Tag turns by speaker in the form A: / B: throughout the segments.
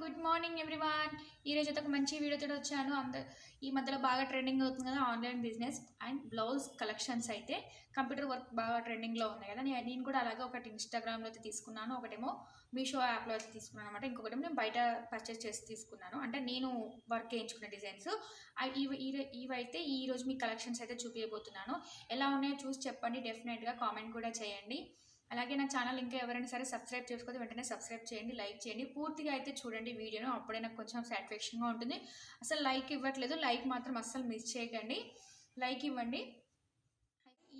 A: Good morning everyone. ఈరోజు అయితే ఒక మంచి వీడియోతో వచ్చాను. అంత ఈ మధ్యలో బాగా ట్రెండింగ్ అవుతుంది కదా online business and blouse collections అయితే కంప్యూటర్ వర్క్ బాగా ట్రెండింగ్లో ఉన్నాయి కదా. నేను నేను కూడా అలాగే ఒకటి ఇన్స్టాగ్రామ్లో అయితే తీసుకున్నాను ఒకటేమో మీషో యాప్లో అయితే తీసుకున్నాను అనమాట ఇంకొకటేమో నేను బయట పర్చేస్ చేసి తీసుకున్నాను. అంటే నేను వర్క్ చేయించుకున్న డిజైన్స్ ఇవి ఇవి- ఇవైతే ఈరోజు మీ కలెక్షన్స్ అయితే చూపించబోతున్నాను ఎలా ఉన్నాయో చూసి చెప్పండి. డెఫినెట్గా కామెంట్ కూడా చేయండి. అలాగే నా ఛానల్ ఇంకా ఎవరైనా సరే సబ్స్క్రైబ్ చేసుకోతే వెంటనే సబ్స్క్రైబ్ చేయండి లైక్ చేయండి. పూర్తిగా అయితే చూడండి వీడియోను. అప్పుడే నాకు కొంచెం సాటిస్ఫాక్షన్గా ఉంటుంది. అసలు లైక్ ఇవ్వట్లేదు. లైక్ మాత్రం అస్సలు మిస్ చేయకండి. లైక్ ఇవ్వండి.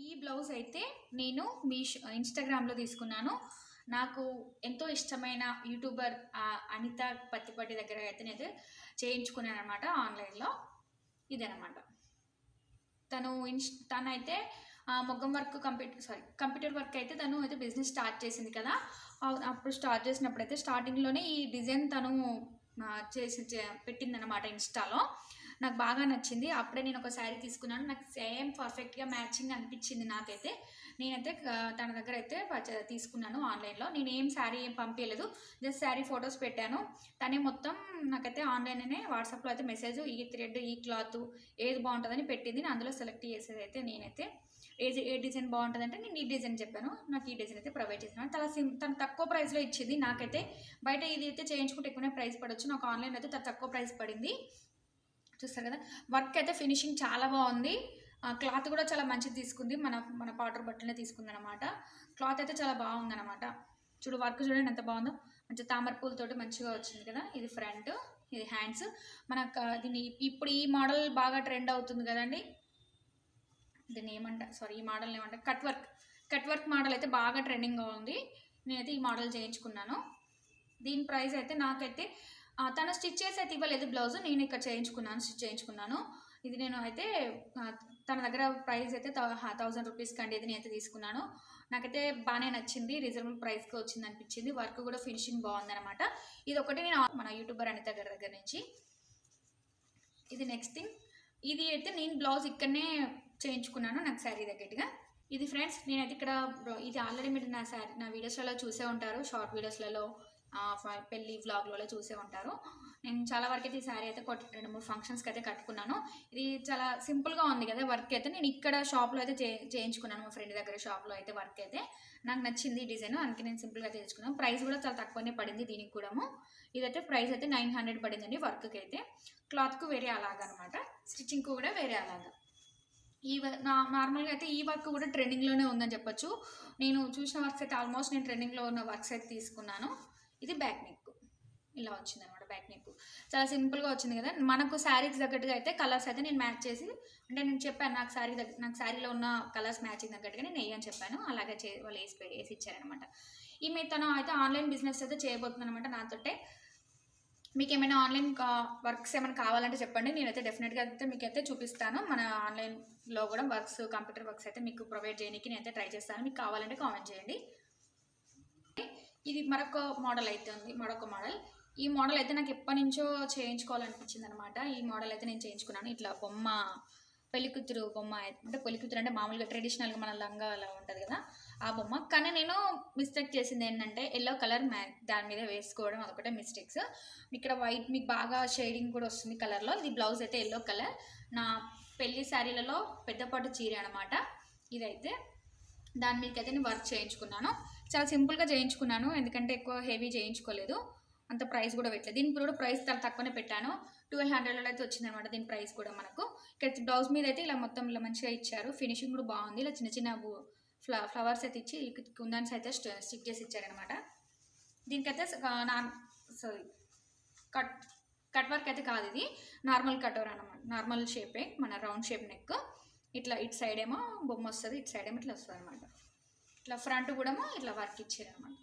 A: ఈ బ్లౌజ్ అయితే నేను మీ ఇన్స్టాగ్రామ్లో తీసుకున్నాను. నాకు ఎంతో ఇష్టమైన యూట్యూబర్ అనిత పత్తిపట్టి దగ్గర అయితే నేను చేయించుకున్నాను అనమాట ఆన్లైన్లో. ఇదనమాట తను ఇన్స్ తనైతే మొగ్గం work computer sorry computer work అయితే తను అయితే బిజినెస్ స్టార్ట్ చేసింది కదా. అప్పుడు స్టార్ట్ చేసినప్పుడు అయితే స్టార్టింగ్లోనే ఈ డిజైన్ తను చేసి పెట్టిందనమాట ఇన్స్టాలో నాకు బాగా నచ్చింది. అప్పుడే నేను ఒక శారీ తీసుకున్నాను. నాకు సేమ్ పర్ఫెక్ట్గా మ్యాచింగ్ అనిపించింది నాకైతే. నేనైతే తన దగ్గర అయితే తీసుకున్నాను ఆన్లైన్లో నేను ఏం శారీ ఏం పంపించలేదు. జస్ట్ శారీ ఫొటోస్ పెట్టాను. తనే మొత్తం నాకైతే ఆన్లైన్లోనే వాట్సాప్లో అయితే మెసేజ్ ఈ థ్రెడ్ ఈ క్లాత్ ఏది బాగుంటుందని పెట్టింది. నేను అందులో సెలెక్ట్ చేసేది అయితే నేనైతే ఏది ఏ డిజైన్ బాగుంటుంది అంటే నేను ఈ డిజైన్ చెప్పాను. నాకు ఈ డిజైన్ అయితే ప్రొవైడ్ చేసిన చాలా సిమ్ తను తక్కువ ప్రైస్లో ఇచ్చింది నాకైతే. బయట ఇది అయితే చేయించుకుంటే ఎక్కువనే ప్రైస్ పడవచ్చు నాకు ఆన్లైన్ అయితే తను తక్కువ ప్రైస్ పడింది. చూస్తారు కదా? వర్క్ అయితే ఫినిషింగ్ చాలా బాగుంది. క్లాత్ కూడా చాలా మంచిది తీసుకుంది. మన మన పౌడర్ బట్టలనే తీసుకుంది అనమాట క్లాత్ అయితే చాలా బాగుంది అనమాట చూడు వర్క్ చూడండి ఎంత బాగుందో. మంచి తామర పూలతోటి మంచిగా వచ్చింది కదా? ఇది ఫ్రంట్ ఇది హ్యాండ్స్ మనకు దీన్ని ఇప్పుడు ఈ మోడల్ బాగా ట్రెండ్ అవుతుంది కదండి. దీన్ని ఏమంట సారీ ఈ మోడల్ ఏమంట cut work cut work model అయితే బాగా ట్రెండింగ్గా ఉంది. నేనైతే ఈ మోడల్ చేయించుకున్నాను. దీని ప్రైస్ అయితే నాకైతే తను స్టిచ్ చేసి అయితే ఇవ్వలేదు బ్లౌజ్ నేను ఇక్కడ చేయించుకున్నాను స్టిచ్ చేయించుకున్నాను. ఇది నేను అయితే తన దగ్గర ప్రైస్ అయితే థౌజండ్ రూపీస్కి అండి ఇది నేనైతే తీసుకున్నాను. నాకైతే బాగానే నచ్చింది రీజనబుల్ ప్రైస్కి వచ్చింది అనిపించింది. వర్క్ కూడా ఫినిషింగ్ బాగుందనమాట ఇది ఒకటి నేను మన యూట్యూబర్ అనిత గారి దగ్గర నుంచి. ఇది నెక్స్ట్ థింగ్ ఇది అయితే నేను బ్లౌజ్ ఇక్కడనే చేయించుకున్నాను నాకు శారీ దగ్గరగా ఇది ఫ్రెండ్స్ నేనైతే ఇక్కడ ఇది ఆల్రెడీ మీరు నా శారీ నా వీడియోస్లలో చూసే ఉంటారు. షార్ట్ వీడియోస్లలో పెళ్ళి వ్లాగ్లలో చూసే ఉంటారు. నేను చాలా వరకు అయితే ఈ శారీ అయితే కొట్టి రెండు మూడు ఫంక్షన్స్కి అయితే కట్టుకున్నాను. ఇది చాలా సింపుల్గా ఉంది కదా వర్క్ అయితే. నేను ఇక్కడ షాప్లో అయితే చే చేయించుకున్నాను మా ఫ్రెండ్ దగ్గర షాప్లో అయితే వర్క్ అయితే. నాకు నచ్చింది ఈ డిజైన్ అందుకే నేను సింపుల్గా చేయించుకున్నాను. ప్రైస్ కూడా చాలా తక్కువనే పడింది దీనికి కూడా ఇదైతే ప్రైస్ అయితే నైన్ హండ్రెడ్ పడిందండి వర్క్కి అయితే. క్లాత్కు వేరే అలాగనమాట. స్టిచ్చింగ్కు కూడా వేరే అలాగా. ఈ నా నార్మల్గా అయితే ఈ వర్క్ కూడా ట్రెండింగ్లోనే ఉందని చెప్పొచ్చు. నేను చూసిన వర్క్స్ అయితే ఆల్మోస్ట్ నేను ట్రెండింగ్లో ఉన్న వర్క్స్ అయితే తీసుకున్నాను. ఇది బ్యాక్ నెక్. ఇలా వచ్చింది అనమాట బ్యాక్ నెక్. చాలా సింపుల్గా వచ్చింది కదా. మనకు శారీకి తగ్గట్టుగా అయితే కలర్స్ అయితే నేను మ్యాచ్ చేసి అంటే నేను చెప్పాను నాకు శారీ దగ్గర నాకు శారీలో ఉన్న కలర్స్ మ్యాచింగ్ తగ్గట్టుగా నేను వేయని చెప్పాను. అలాగే చే వాళ్ళు వేసి వేసి ఇచ్చారనమాట ఈమె తను అయితే ఆన్లైన్ బిజినెస్ అయితే చేయబోతుంది అనమాట నాతోటే. మీకు ఏమైనా ఆన్లైన్ వర్క్స్ ఏమైనా కావాలంటే చెప్పండి. నేనైతే డెఫినెట్గా అయితే మీకు అయితే చూపిస్తాను. మన ఆన్లైన్లో కూడా వర్క్స్ కంప్యూటర్ వర్క్స్ అయితే మీకు ప్రొవైడ్ చేయడానికి నేనైతే ట్రై చేస్తాను. మీకు కావాలంటే కామెంట్ చేయండి. ఇది మరొక మోడల్ అయితే ఉంది. మరొక మోడల్. ఈ మోడల్ అయితే నాకు ఎప్పటి నుంచో చేయించుకోవాలనిపించింది అనమాట ఈ మోడల్ అయితే నేను చేయించుకున్నాను. ఇట్లా బొమ్మ పెళ్ళికూతురు బొమ్మ అంటే పెళ్ళికూతురు అంటే మామూలుగా ట్రెడిషనల్గా మన లంగా అలా ఉంటుంది కదా ఆ బొమ్మ. కానీ నేను మిస్టేక్ చేసింది ఏంటంటే ఎల్లో కలర్ మ్యా దాని మీద వేసుకోవడం అదొకటే మిస్టేక్స్ ఇక్కడ వైట్ మీకు బాగా షేడింగ్ కూడా వస్తుంది కలర్లో ఇది బ్లౌజ్ అయితే ఎల్లో కలర్ నా పెళ్ళి శారీలలో పెద్దపాటు చీర అనమాట ఇదైతే దాని మీదకి అయితే నేను వర్క్ చేయించుకున్నాను. చాలా సింపుల్గా చేయించుకున్నాను. ఎందుకంటే ఎక్కువ హెవీ చేయించుకోలేదు. అంత ప్రైస్ కూడా పెట్టలేదు. దీనికి కూడా ప్రైస్ చాలా తక్కువనే పెట్టాను. ట్వెల్వ్ హండ్రెడ్లో అయితే వచ్చింది అనమాట దీని ప్రైస్ కూడా మనకు. ఇక్కడ బ్లౌజ్ మీద అయితే ఇలా మొత్తం ఇలా మంచిగా ఇచ్చారు. ఫినిషింగ్ కూడా బాగుంది. ఇలా చిన్న చిన్న ఫ్ల ఫ్లవర్స్ అయితే ఇచ్చి కుందాన్స్ అయితే స్ట- స్టిక్ చేసి ఇచ్చారనమాట దీనికైతే నా సారీ కట్ కట్ వర్క్ అయితే కాదు ఇది. నార్మల్ కటోర్ అనమాట నార్మల్ షేపే మన రౌండ్ షేప్ నెక్. ఇట్లా ఇటు సైడ్ ఏమో బొమ్మ వస్తుంది ఇటు సైడ్ ఏమో ఇట్లా వస్తుంది అనమాట ఇట్లా ఫ్రంట్ కూడా ఇట్లా వర్క్ ఇచ్చారు అనమాట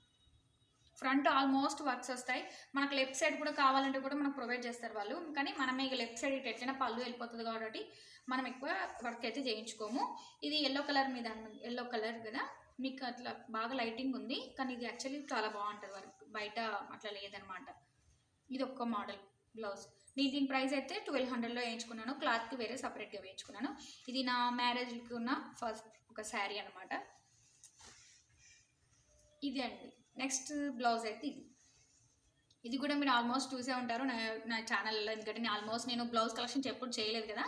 A: ఫ్రంట్ ఆల్మోస్ట్ వర్క్స్ వస్తాయి. మనకు లెఫ్ట్ సైడ్ కూడా కావాలంటే కూడా మనకు ప్రొవైడ్ చేస్తారు వాళ్ళు. కానీ మనమే ఇక లెఫ్ట్ సైడ్ ఇటు ఎట్లయినా పళ్ళు వెళ్ళిపోతుంది కాబట్టి మనం ఎక్కువ వర్క్ అయితే చేయించుకోము. ఇది ఎల్లో కలర్ మీద ఎల్లో కలర్ కదా. మీకు అట్లా బాగా లైటింగ్ ఉంది. కానీ ఇది యాక్చువల్లీ చాలా బాగుంటుంది వర్క్ బయట అట్లా లేదనమాట ఇది ఒక్క మోడల్ బ్లౌజ్ నేను దీని ప్రైస్ అయితే ట్వెల్వ్ హండ్రెడ్లో వేయించుకున్నాను. క్లాత్కి వేరే సపరేట్గా వేయించుకున్నాను. ఇది నా మ్యారేజ్కి ఉన్న ఫస్ట్ ఒక శారీ అనమాట ఇది అండి నెక్స్ట్ బ్లౌజ్ అయితే ఇది. ఇది కూడా మీరు ఆల్మోస్ట్ చూసే ఉంటారు నా నా ఛానల్లో ఎందుకంటే నేను ఆల్మోస్ట్ నేను బ్లౌజ్ కలెక్షన్ ఎప్పుడు చేయలేదు కదా.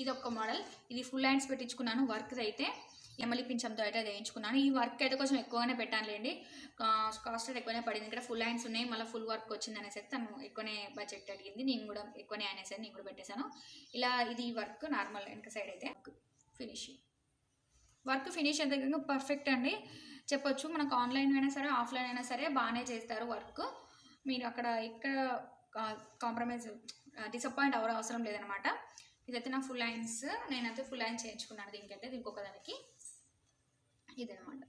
A: ఇది ఒక మోడల్. ఇది ఫుల్ హ్యాండ్స్ పెట్టించుకున్నాను వర్క్ అయితే. ఎమలి పింఛంతో అయితే అది వేయించుకున్నాను. ఈ వర్క్ అయితే కొంచెం ఎక్కువగానే పెట్టానులేండి కాస్ట్ ఎక్కువనే పడింది. ఇక్కడ ఫుల్ హ్యాండ్స్ ఉన్నాయి మళ్ళీ ఫుల్ వర్క్ వచ్చింది అనేసి అయితే తను ఎక్కువనే బడ్జెట్ అడిగింది. నేను కూడా ఎక్కువనే అనేసి నేను కూడా పెట్టేశాను. ఇలా ఇది వర్క్ నార్మల్ వెనక సైడ్ అయితే ఫినిషింగ్. వర్క్ ఫినిష్ ఎంత పర్ఫెక్ట్ అండి. చెప్పొచ్చు మనకు ఆన్లైన్ అయినా సరే ఆఫ్లైన్ అయినా సరే బాగానే చేస్తారు వర్క్. మీరు అక్కడ ఇక్కడ కాంప్రమైజ్ డిసప్పాయింట్ అవర్ అవసరం లేదనమాట ఇదైతే నా ఫుల్ లైన్స్ నేనైతే ఫుల్ లైన్స్ చేయించుకున్నాను దీనికైతే దీనికి దానికి ఇదనమాట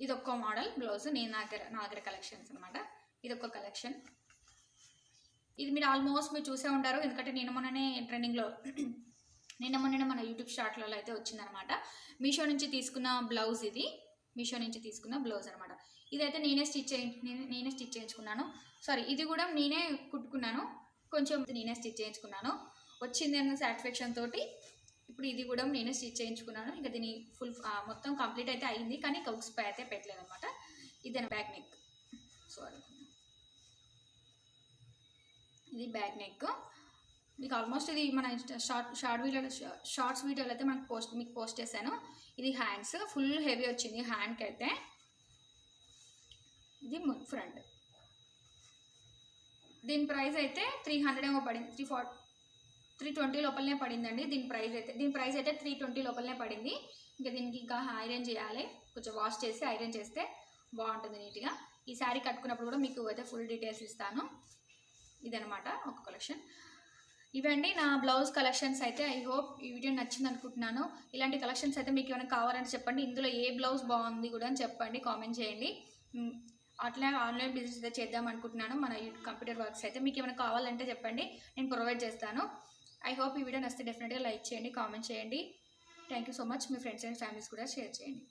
A: ఇది ఒక్క మోడల్ బ్లౌజ్ నేను నా దగ్గర నా దగ్గర కలెక్షన్స్ అనమాట ఇది ఒక కలెక్షన్ ఇది మీరు ఆల్మోస్ట్ మీరు చూసే ఉంటారు ఎందుకంటే నేను మొన్ననే ట్రెండింగ్లో నిన్న మొన్న మన యూట్యూబ్ షార్ట్లలో అయితే వచ్చిందనమాట. మీషో నుంచి తీసుకున్న బ్లౌజ్ ఇది. మీషో నుంచి తీసుకున్న బ్లౌజ్ అనమాట. ఇదైతే నేనే స్టిచ్ చేయి నేనే నేనే స్టిచ్ చేయించుకున్నాను. సారీ ఇది కూడా నేనే కుట్టుకున్నాను. కొంచెం నేనే స్టిచ్ చేయించుకున్నాను. వచ్చింది అన్న సాటిస్ఫాక్షన్ తోటి ఇప్పుడు ఇది కూడా నేనే స్టిచ్ చేయించుకున్నాను. ఇంకా దీని ఫుల్ మొత్తం కంప్లీట్ అయితే అయింది. కానీ కౌక్స్ పై అయితే పెట్టలేదు అనమాట ఇది బ్యాక్ నెక్ సారీ ఇది బ్యాక్ నెక్ మీకు ఆల్మోస్ట్ ఇది మన షార్ట్ షార్ట్ వీడియో షార్ట్స్ వీడియోలో అయితే మనకు పోస్ట్ మీకు పోస్ట్ చేశాను. ఇది హ్యాండ్స్ ఫుల్ హెవీ వచ్చింది హ్యాండ్కి అయితే ఇది ఫ్రంట్ దీని ప్రైస్ అయితే త్రీ హండ్రెడ్ ఏమో పడింది త్రీ ఫార్ త్రీ ట్వంటీ లోపలనే పడిందండి. దీని ప్రైస్ అయితే దీని ప్రైస్ అయితే త్రీ ట్వంటీ లోపలనే పడింది. ఇంకా దీనికి ఇంకా ఐరన్ చేయాలి. కొంచెం వాష్ చేసి ఐరన్ చేస్తే బాగుంటుంది నీట్గా. ఈ శారీ కట్టుకున్నప్పుడు కూడా మీకు అయితే ఫుల్ డీటెయిల్స్ ఇస్తాను. ఇదనమాట ఒక కలెక్షన్ ఇవండి నా బ్లౌజ్ కలెక్షన్స్ అయితే ఐ హోప్ ఈ వీడియో నచ్చింది అనుకుంటున్నాను. ఇలాంటి కలెక్షన్స్ అయితే మీకు ఏమైనా కావాలంటే చెప్పండి. ఇందులో ఏ బ్లౌజ్ బాగుంది కూడా అని చెప్పండి కామెంట్ చేయండి. అట్లా ఆన్లైన్ బిజినెస్ అయితే చేద్దాం అనుకుంటున్నాను. మన కంప్యూటర్ వర్క్స్ అయితే మీకు ఏమైనా కావాలంటే చెప్పండి నేను ప్రొవైడ్ చేస్తాను. ఐ హోప్ ఈ వీడియో నచ్చితే డెఫినెట్గా లైక్ చేయండి కామెంట్ చేయండి. Thank you so much. Me friends and families కూడా షేర్ చేయండి.